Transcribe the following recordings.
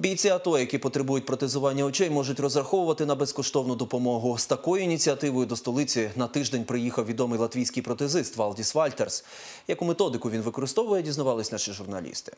Бійці АТО, які потребують протезування очей, можуть розраховувати на безкоштовну допомогу. З такою ініціативою до столиці на тиждень приїхав відомий латвійський протезист Валдіс Вальтерс. Яку методику він використовує, дізнавались наші журналісти.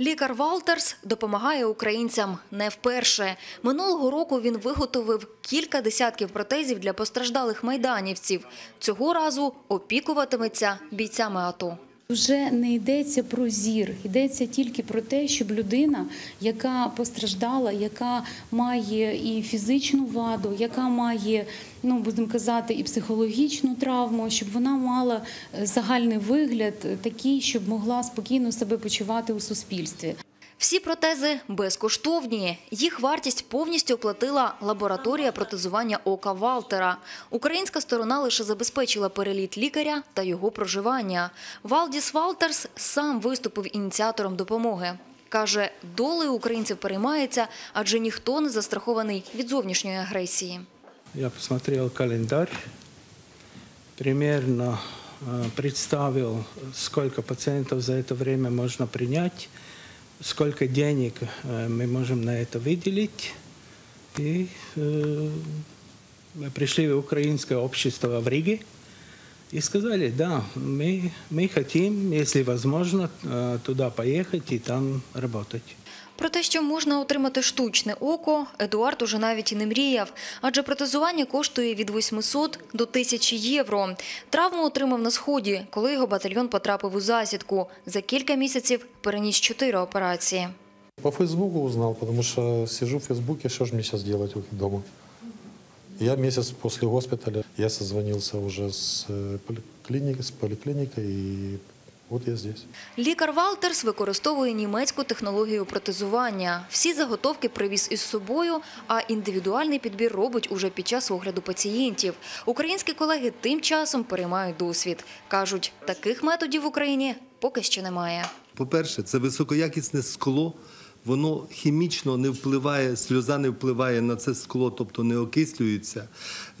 Лікар Валтерс допомагає українцям не вперше. Минулого року він виготовив кілька десятків протезів для постраждалих майданівців. Цього разу опікуватиметься бійцями АТО. Вже не йдеться про зір, йдеться тільки про те, щоб людина, яка постраждала, яка має і фізичну ваду, яка має, ну будемо казати, і психологічну травму, щоб вона мала е, загальний вигляд такий, щоб могла спокійно себе почувати у суспільстві. Всі протези безкоштовні. Їх вартість повністю оплатила лабораторія протезування ока Валтера. Українська сторона лише забезпечила переліт лікаря та його проживання. Валдіс Валтерс сам виступив ініціатором допомоги. Каже, долею українців переймається, адже ніхто не застрахований від зовнішньої агресії. Я посмотрел календарь, примерно э, представил, сколько пациентов за это время можно принять, сколько денег э, мы можем на это выделить. И э, мы пришли в украинское общество в Риге и сказали, да, мы, мы хотим, если возможно, э, туда поехать и там работать. Про те, що можна отримати штучне око, Едуард уже навіть і не мріяв, адже протезування коштує від 800 до 1000 євро. Травму отримав на сході, коли його батальйон потрапив у засідку. За кілька місяців переніс чотири операції. По Фейсбуку узнал, потому что сижу в Фейсбуке, что же мне сейчас делать вот дома. Я месяц после госпиталя, я созвонился уже с э, поликлиникой, с поликлиникой, и вот я здесь. Лікар Валтерс використовує німецьку технологію протезування. Всі заготовки привіз із собою, а індивідуальний підбір робить уже під час огляду пацієнтів. Українські колеги тим часом переймають досвід. Кажуть, таких методів в Україні поки що немає. По-перше, це високоякісне скло. Воно хімічно не впливає, сльоза не впливає на це скло, тобто не окислюється.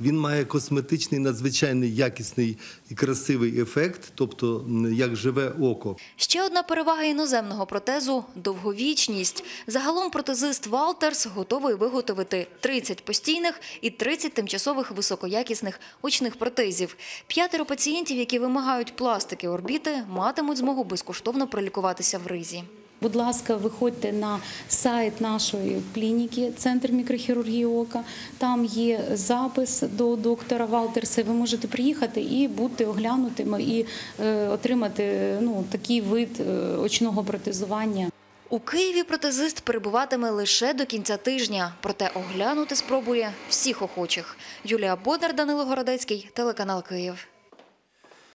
Він має косметичний, надзвичайний якісний і красивий ефект, тобто як живе око. Ще одна перевага іноземного протезу – довговічність. Загалом протезист Валтерс готовий виготовити 30 постійних і 30 тимчасових високоякісних очних протезів. П'ятеро пацієнтів, які вимагають пластики орбіти, матимуть змогу безкоштовно пролікуватися в ризі. Будь ласка, виходьте на сайт нашої клініки, центр мікрохірургії ока. Там є запис до доктора Валтерса. Ви можете приїхати і бути оглянутими і е, отримати ну, такий вид е, очного протезування. У Києві протезист перебуватиме лише до кінця тижня, проте оглянути спробує всіх охочих. Юлія Бодар, Данило Городецький, телеканал Київ.